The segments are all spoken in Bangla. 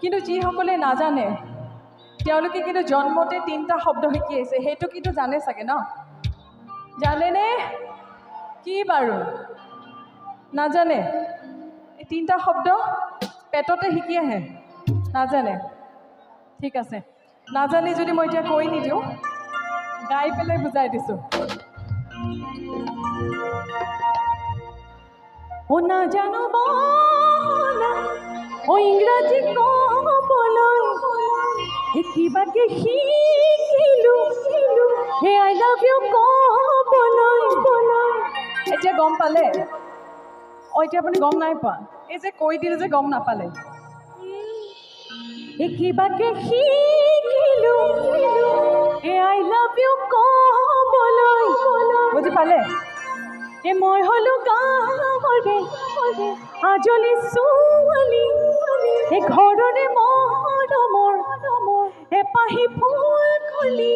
কিন্তু যিসকলে নাজানে, তেওঁলোকে কিন্তু জন্মতে তিনিটা শব্দ শিকি আহিছে সেইটো কিন্তু জানে চাগে ন? জানেনে? কি বাৰু? নাজানে? এই তিনিটা শব্দ পেটতে শিকি আহে। নাজানে? ঠিক আছে। নাজানি যদি মই এতিয়া কৈ নিদিওঁ, গাই পেলাই বুজাই দিছোঁ। ও না জানো ও ইংৰাজী ক'বলৈ হে কিবাকে শিকিলো হে আই লাভ ইউ ক'বলৈ এতিয়া গম পালে। অঁ, এতিয়া আপুনি গম নাই পোৱা। এই যে কৈ দিলে যে গম নাপালে। কিবাকে শিকিলো হে আই লাভ ইউ ক'বলৈ বুজি পালে? এ মই হলো গাঁৱৰে আজলি ছোৱালী। এ ঘৰৰে এ পাহি ফুল কলি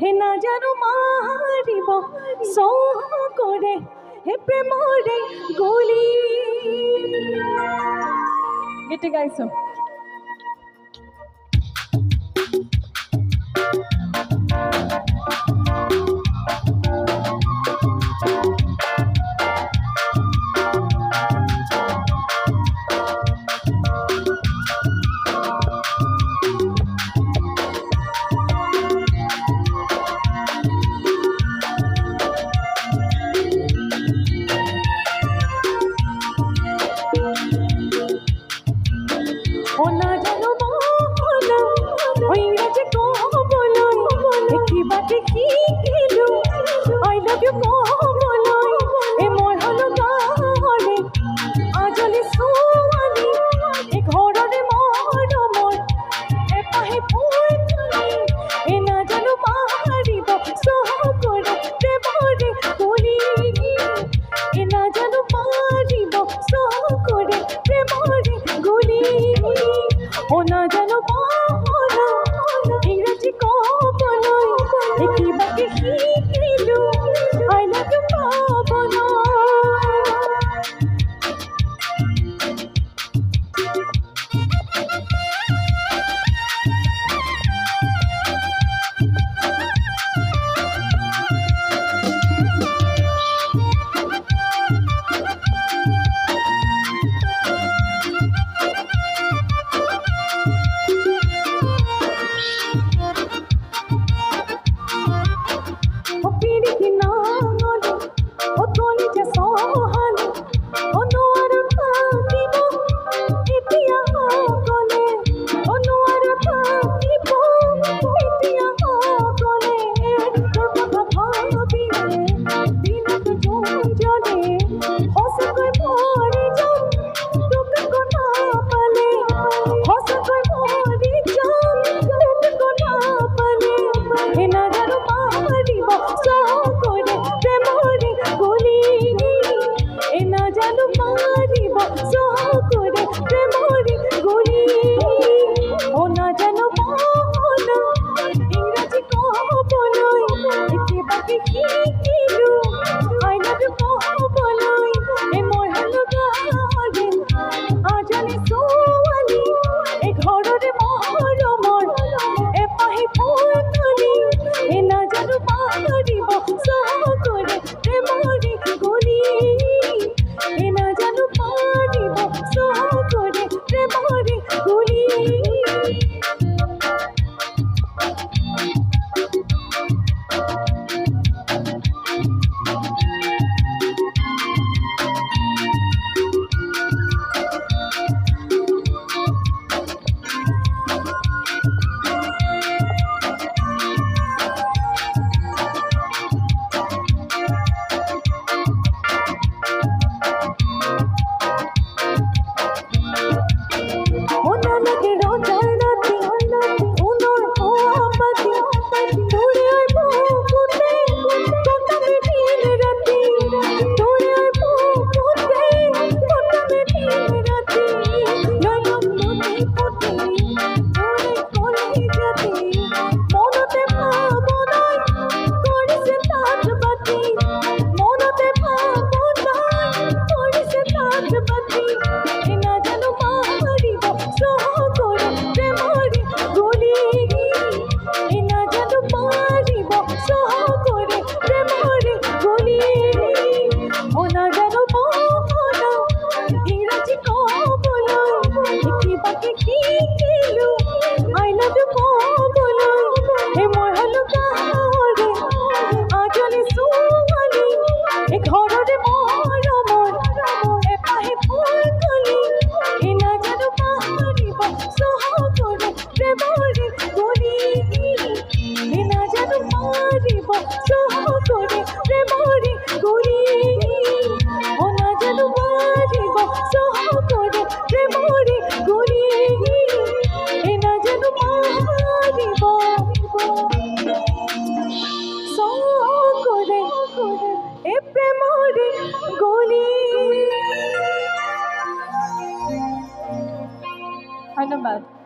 হে নাজানো মাৰিব চকৰে হে প্ৰেমৰে গলি। গীত গাইছোঁ? ও keep about